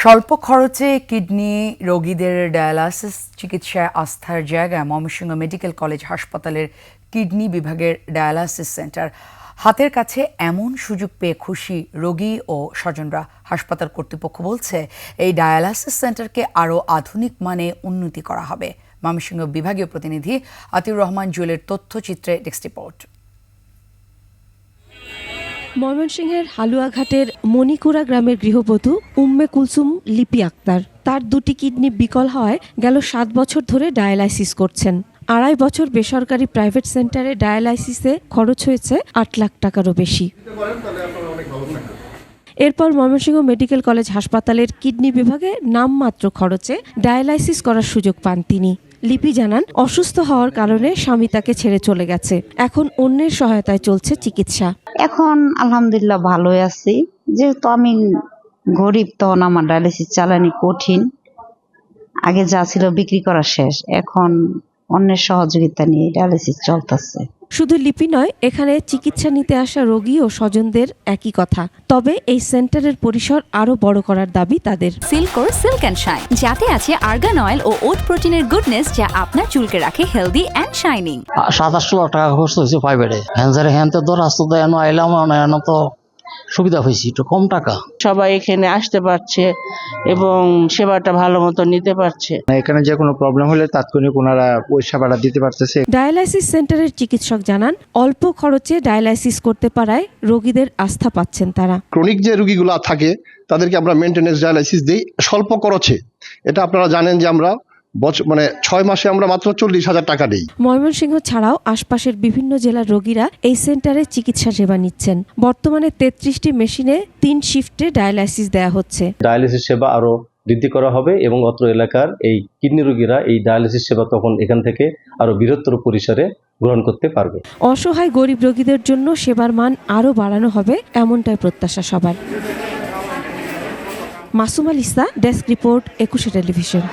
স্বল্প খরচে কিডনি রোগীদের ডায়ালাসিস, চিকিৎসায় আস্থার জায়গায় ময়মনসিংহ মেডিকেল কলেজ হাসপাতালের কিডনি বিভাগের ডায়ালাসিস সেন্টার। হাতের কাছে এমন সুযোগ পেয়ে খুশি রোগী ও স্বজনরা। হাসপাতাল কর্তৃপক্ষ বলছে, এই ডায়ালাসিস সেন্টারকে আরও আধুনিক মানে উন্নতি করা হবে। ময়মনসিংহ বিভাগীয় প্রতিনিধি আতিউর রহমান জুয়েলের তথ্যচিত্রে ডেস্ক রিপোর্ট। ময়মনসিংহের হালুয়াঘাটের মণিকুড়া গ্রামের গৃহবধূ উম্মে কুলসুম লিপি আক্তার। তার দুটি কিডনি বিকল হওয়ায় গেল সাত বছর ধরে ডায়ালাইসিস করছেন। আড়াই বছর বেসরকারি প্রাইভেট সেন্টারে ডায়ালাইসিসে খরচ হয়েছে আট লাখ টাকারও বেশি। এরপর ময়মনসিংহ মেডিকেল কলেজ হাসপাতালের কিডনি বিভাগে নামমাত্র খরচে ডায়ালাইসিস করার সুযোগ পান তিনি। লিপি জানান, অসুস্থ হওয়ার কারণে স্বামী তাকে ছেড়ে চলে গেছে। এখন অন্যের সহায়তায় চলছে চিকিৎসা। এখন আলহামদুলিল্লাহ ভালোই আছি। যেহেতু আমি গরিব, তখন আমার ডায়ালিসিস চালানি কঠিন। আগে যা ছিল বিক্রি করা শেষ। এখন অন্যের সহযোগিতা নিয়ে ডায়ালিসিস চলতেছে। শুধু লিপি নয় এখানে চিকিৎসা নিতে আসা রোগী ও স্বজনদের একই কথা। তবে এই সেন্টারের পরিসর আরও বড় করার দাবি তাদের। সিল্কোর সিল্ক অ্যান্ড শাইন যাতে আছে আর্গান অয়েল ও ওট প্রোটিনের গুডনেস যা আপনার চুলকে রাখে হেলদি অ্যান্ড শাইনিং সাত আটশো টাকা খরচ হয়েছে প্রাইভেটে হ্যান্সারে হ্যান্তে তো রাস্তা দেয় আইলাম তো সুবিধা হয়েছে একটু কম টাকা। সবাই এখানে আসতে পারছে এবং সেবাটা ভালো মতো নিতে পারছে। এখানে যে কোনো প্রবলেম হলে তাৎক্ষণিক ওনারা ওই সেবাটা দিতে পারতেছে। ডায়ালাইসিস সেন্টারের চিকিৎসক জানান অল্প খরচে ডায়ালাইসিস করতে পারায় রোগীদের আস্থা পাচ্ছেন তারা। ক্রনিক যে রুগীগুলো থাকে তাদেরকে আমরা মেনটেনেন্স ডায়ালাইসিস দিই স্বল্প খরচে। এটা আপনারা জানেন যে আমরা মানে ছয় মাসে আমরা মাত্র চল্লিশ হাজার টাকা দিই। ময়মনসিংহ ছাড়াও আশপাশের বিভিন্ন জেলার রোগীরা এই সেন্টারে চিকিৎসা সেবা নিচ্ছেন। বর্তমানে তেত্রিশটি মেশিনে তিন শিফটে ডায়ালাইসিস দেয়া হচ্ছে। ডায়ালিসিস সেবা আরও বৃদ্ধি করা হবে এবং অত্র এলাকার এই কিডনি রোগীরা এই ডায়ালিসিস সেবা তখন এখান থেকে আরও বৃহত্তর পরিসরে গ্রহণ করতে পারবে। অসহায় গরিব রোগীদের জন্য সেবার মান আরও বাড়ানো হবে এমনটাই প্রত্যাশা সবার। Masum Alisa desk report Ekushey television.